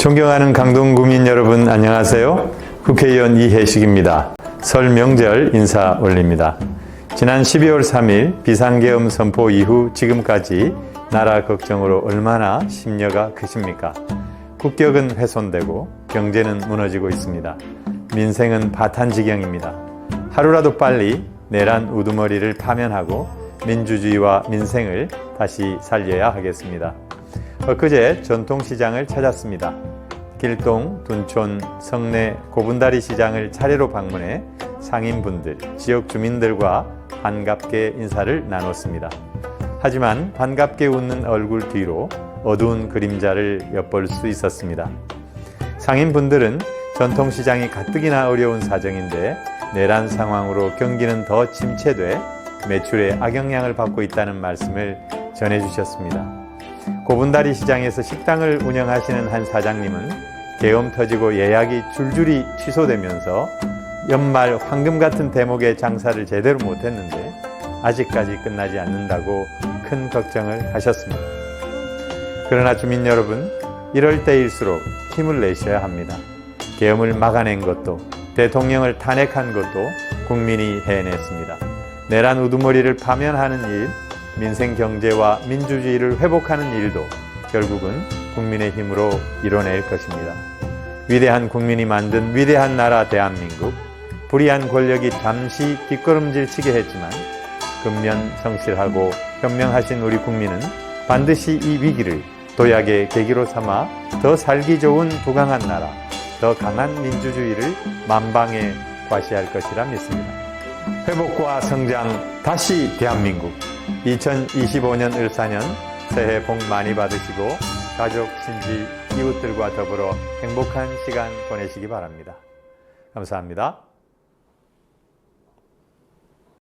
존경하는 강동구민 여러분 안녕하세요. 국회의원 이혜식입니다. 설 명절 인사 올립니다. 지난 12월 3일 비상계엄 선포 이후 지금까지 나라 걱정으로 얼마나 심려가 크십니까? 국격은 훼손되고 경제는 무너지고 있습니다. 민생은 파탄지경입니다. 하루라도 빨리 내란 우두머리를 파면하고 민주주의와 민생을 다시 살려야 하겠습니다. 엊그제 전통시장을 찾았습니다. 길동, 둔촌, 성내, 고분다리 시장을 차례로 방문해 상인분들, 지역 주민들과 반갑게 인사를 나눴습니다. 하지만 반갑게 웃는 얼굴 뒤로 어두운 그림자를 엿볼 수 있었습니다. 상인분들은 전통시장이 가뜩이나 어려운 사정인데 내란 상황으로 경기는 더 침체돼 매출에 악영향을 받고 있다는 말씀을 전해주셨습니다. 고분다리 시장에서 식당을 운영하시는 한 사장님은 계엄 터지고 예약이 줄줄이 취소되면서 연말 황금 같은 대목의 장사를 제대로 못했는데 아직까지 끝나지 않는다고 큰 걱정을 하셨습니다. 그러나 주민 여러분, 이럴 때일수록 힘을 내셔야 합니다. 계엄을 막아낸 것도 대통령을 탄핵한 것도 국민이 해냈습니다. 내란 우두머리를 파면하는 일, 민생 경제와 민주주의를 회복하는 일도 결국은 국민의 힘으로 이뤄낼 것입니다. 위대한 국민이 만든 위대한 나라 대한민국, 불의한 권력이 잠시 뒷걸음질 치게 했지만 근면 성실하고 현명하신 우리 국민은 반드시 이 위기를 도약의 계기로 삼아 더 살기 좋은 부강한 나라, 더 강한 민주주의를 만방에 과시할 것이라 믿습니다. 회복과 성장, 다시 대한민국. 2025년 을사년 새해 복 많이 받으시고 가족, 친지, 이웃들과 더불어 행복한 시간 보내시기 바랍니다. 감사합니다.